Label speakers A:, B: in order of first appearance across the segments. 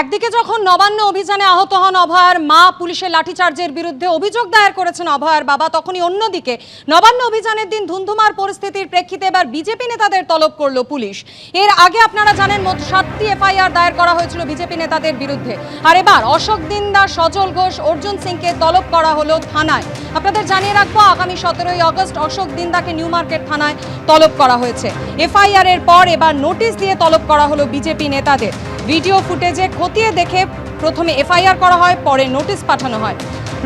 A: একদিকে যখন নবান্ন অভিযানে আহত হন অভয়ার মা, পুলিশের লাঠিচার্জের বিরুদ্ধে অভিযোগ দায়ের করেছেন অভয়ার বাবা, তখনই অন্যদিকে নবান্ন অভিযানের দিন ধুন্ধুমার পরিস্থিতির প্রেক্ষিতে এবার বিজেপি নেতাদের তলব করল পুলিশ। এর আগে আপনারা জানেন মোট সাতটি এফআইআর দায়ের করা হয়েছিল বিজেপি নেতাদের বিরুদ্ধে। আর এবার অশোক দিন্দা সজল ঘোষ, অর্জুন সিংকে তলব করা হলো থানায়। আপনাদের জানিয়ে রাখব, আগামী সতেরোই আগস্ট অশোক দিন্দাকে নিউ মার্কেট থানায় তলব করা হয়েছে। এফআইআর এর পর এবার নোটিশ দিয়ে তলব করা হলো বিজেপি নেতাদের। ভিডিও ফুটেজে খতিয়ে দেখে প্রথমে এফআইআর করা হয়, পরে নোটিশ পাঠানো হয়।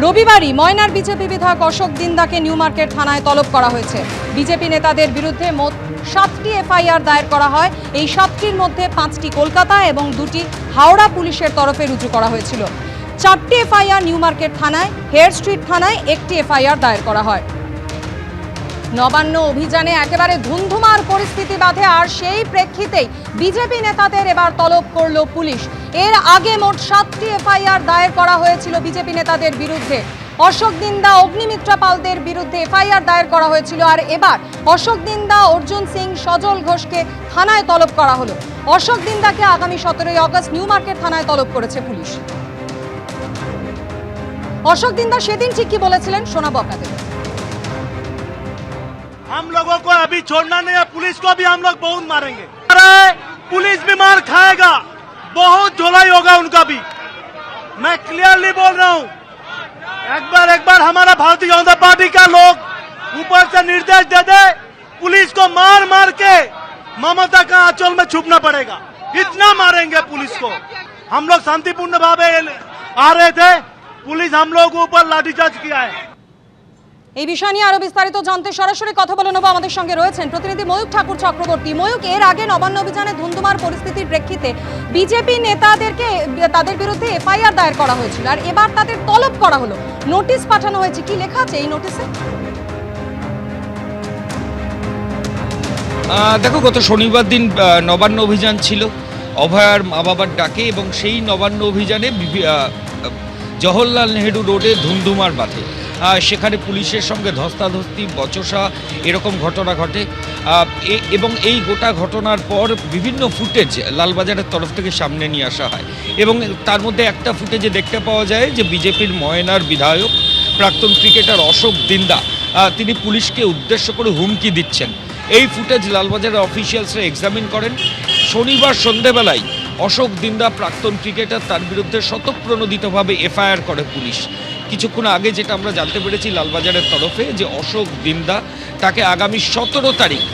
A: রবিবারই ময়নার বিজেপি বিধায়ক অশোক দিন্দাকে নিউ মার্কেট থানায় তলব করা হয়েছে। বিজেপি নেতাদের বিরুদ্ধে মোট সাতটি এফআইআর দায়ের করা হয়। এই সাতটির মধ্যে পাঁচটি কলকাতা এবং দুটি হাওড়া পুলিশের তরফে রুজু করা হয়েছিল। চারটি এফআইআর নিউ মার্কেট থানায়, হেয়ার স্ট্রিট থানায় একটি এফআইআর দায়ের করা হয়। নবান্ন অভিযানে একেবারে ধুন্ধুমার পরিস্থিতি বাধে, আর সেই প্রেক্ষিতেই বিজেপি নেতাদের এবার তলব করল পুলিশ। এর আগে মোট সাতটি এফআইআর দায়ের করা হয়েছিল বিজেপি নেতাদের বিরুদ্ধে। অশোক দিন্দা, অগ্নিমিত্রা পালদের বিরুদ্ধে এফআইআর দায়ের করা হয়েছিল, আর এবার অশোক দিন্দা, অর্জুন সিং, সজল ঘোষকে থানায় তলব করা হলো। অশোক দিন্দাকে আগামী সতেরোই আগস্ট নিউ মার্কেট থানায় তলব করেছে পুলিশ। অশোক দিন্দা সেদিন ঠিক কি বলেছিলেন, শোনাবো আপনাদের।
B: हम लोगों को अभी छोड़ना नहीं है, पुलिस को भी हम लोग बहुत मारेंगे। पुलिस भी मार खाएगा, बहुत झोलाई होगा उनका भी। मैं क्लियरली बोल रहा हूँ, एक बार एक बार हमारा भारतीय जनता पार्टी का लोग ऊपर से निर्देश दे दे, पुलिस को मार मार के ममता का आंचल में छुपना पड़ेगा। इतना मारेंगे पुलिस को। हम लोग शांतिपूर्ण भावे आ रहे थे, पुलिस हम लोगों ऊपर लाठीचार्ज किया है।
A: এই বিষয় নিয়ে আরও বিস্তারিত জানতে সরাসরি কথা বলে নেব আমাদের সঙ্গে রয়েছেন প্রতিনিধি ময়ূক ঠাকুর চক্রবর্তী। ময়ূক এর আগে নবান্ন অভিযানে ধুন্ধুমার পরিস্থিতির প্রেক্ষিতে বিজেপি নেতাদেরকে তাদের বিরুদ্ধে এফআইআর দায়ের করা হয়েছিল। আর এবার তাদের তলব করা হলো। নোটিশ পাঠানো হয়েছে। কি লেখা আছে এই নোটিশে?
C: দেখো, গত শনিবার দিন নবান্ন অভিযান ছিল। অভয়ার মা বাবার ডাকে এবং সেই নবান্ন অভিযানে জওহরলাল নেহেরু রোডে ধুমধুমার বাঁধে। সেখানে পুলিশের সঙ্গে ধস্তাধস্তি, বচসা, এরকম ঘটনা ঘটে। এবং এই গোটা ঘটনার পর বিভিন্ন ফুটেজ লালবাজারের তরফ থেকে সামনে নিয়ে আসা হয়। এবং তার মধ্যে একটা ফুটেজে দেখতে পাওয়া যায় যে বিজেপির ময়নার বিধায়ক, প্রাক্তন ক্রিকেটার অশোক দিন্দা তিনি পুলিশকে উদ্দেশ্য করে হুমকি দিচ্ছেন। এই ফুটেজ লালবাজারের অফিসিয়ালসরা এক্সামিন করেন। শনিবার সন্ধেবেলায় অশোক দিন্দা, প্রাক্তন ক্রিকেটার, তার বিরুদ্ধে শতপ্রণোদিতভাবে এফআইআর করে পুলিশ। কিছুক্ষণ আগে যেটা আমরা জানতে পেরেছি লালবাজারের তরফে যে অশোক দিন্দা তাকে আগামী সতেরো তারিখ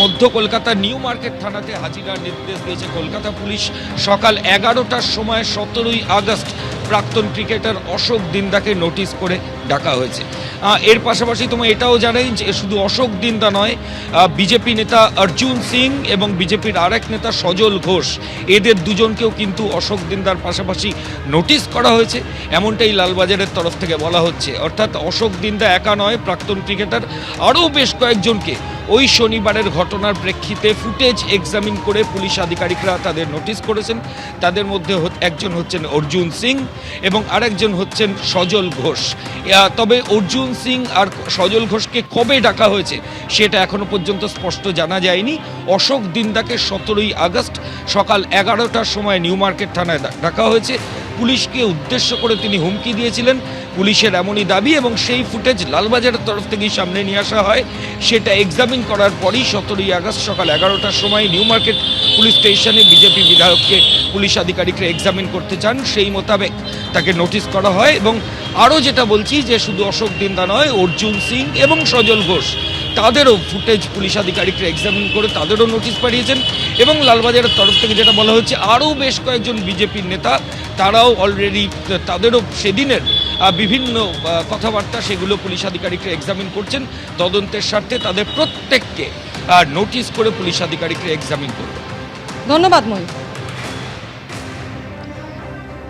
C: মধ্য কলকাতা নিউ মার্কেট থানাতে হাজিরার নির্দেশ দিয়েছে। কলকাতা পুলিশ সকাল এগারোটার সময় সতেরোই আগস্ট প্রাক্তন ক্রিকেটার অশোক দিন্দাকে নোটিশ করে ডাকা হয়েছে। এর পাশাপাশি তোমার এটাও জানাই যে শুধু অশোক দিন্দা নয় বিজেপি নেতা অর্জুন সিং এবং বিজেপির আরেক নেতা সজল ঘোষ, এদের দুজনকেও কিন্তু অশোক দিন্দার পাশাপাশি নোটিশ করা হয়েছে। এমনটাই লালবাজারের তরফ থেকে বলা হচ্ছে। অর্থাৎ অশোক দিন্দা একা নয়, প্রাক্তন ক্রিকেটার আরও বেশ কয়েকজনকে ওই শনিবারের ঘটনার প্রেক্ষিতে ফুটেজ এক্সামিন করে পুলিশ আধিকারিকরা তাদের নোটিশ করেছেন। তাদের মধ্যে একজন হচ্ছেন অর্জুন সিং এবং আরেকজন হচ্ছেন সজল ঘোষ। তবে অর্জুন সিং আর সজল ঘোষকে কবে ডাকা হয়েছে সেটা এখনও পর্যন্ত স্পষ্ট জানা যায়নি। অশোক দিন্দাকে সতেরোই আগস্ট সকাল এগারোটার সময় নিউ মার্কেট থানায় ডাকা হয়েছে। পুলিশকে উদ্দেশ্য করে তিনি হুমকি দিয়েছিলেন। পুলিশের এমনই দাবি এবং সেই ফুটেজ লালবাজারের তরফ থেকেই সামনে নিয়ে আসা হয়। সেটা এক্সামিন করার পরই সতেরোই আগস্ট সকাল এগারোটার সময় New Market police station BJP বিধায়ককে পুলিশ আধিকারিকরা এক্সামিন করতে চান, সেই মোতাবেক তাকে নোটিশ করা হয় এবং আরও যেটা বলছি যে শুধু অশোক দিন্দা নয়, অর্জুন সিং এবং সজল ঘোষ তাদেরও ফুটেজ পুলিশ আধিকারিকরা এক্সামিন করে তাদেরও নোটিশ পাঠিয়েছেন এবং লালবাজারের তরফ থেকে যেটা বলা হচ্ছে, আরও বেশ কয়েকজন বিজেপির নেতা, তারাও অলরেডি তাদেরও সেদিনের বিভিন্ন কথাবার্তা সেগুলো পুলিশ আধিকারিকরা এক্সামিন করছেন। তদন্তের স্বার্থে তাদের প্রত্যেককে নোটিশ করে পুলিশ আধিকারিকরা এক্সামিন করবে
A: ধন্যবাদ ময়ূর।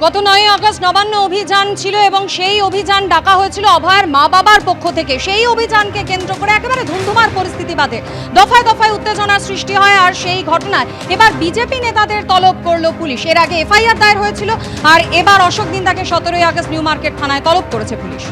A: গত নয় আগস্ট নবান্ন অভিযান ছিল এবং সেই অভিযান ডাকা হয়েছিল অভয়ের মা বাবার পক্ষ থেকে। সেই অভিযানকে কেন্দ্র করে একেবারে ধুমধুমার পরিস্থিতি বাদে দফায় দফায় উত্তেজনার সৃষ্টি হয় আর সেই ঘটনায় এবার বিজেপি নেতাদের তলব করল পুলিশ। এর আগে এফআইআর দায়ের হয়েছিল আর এবার অশোক দিন তাকে সতেরোই আগস্ট নিউ মার্কেট থানায় তলব করেছে পুলিশ।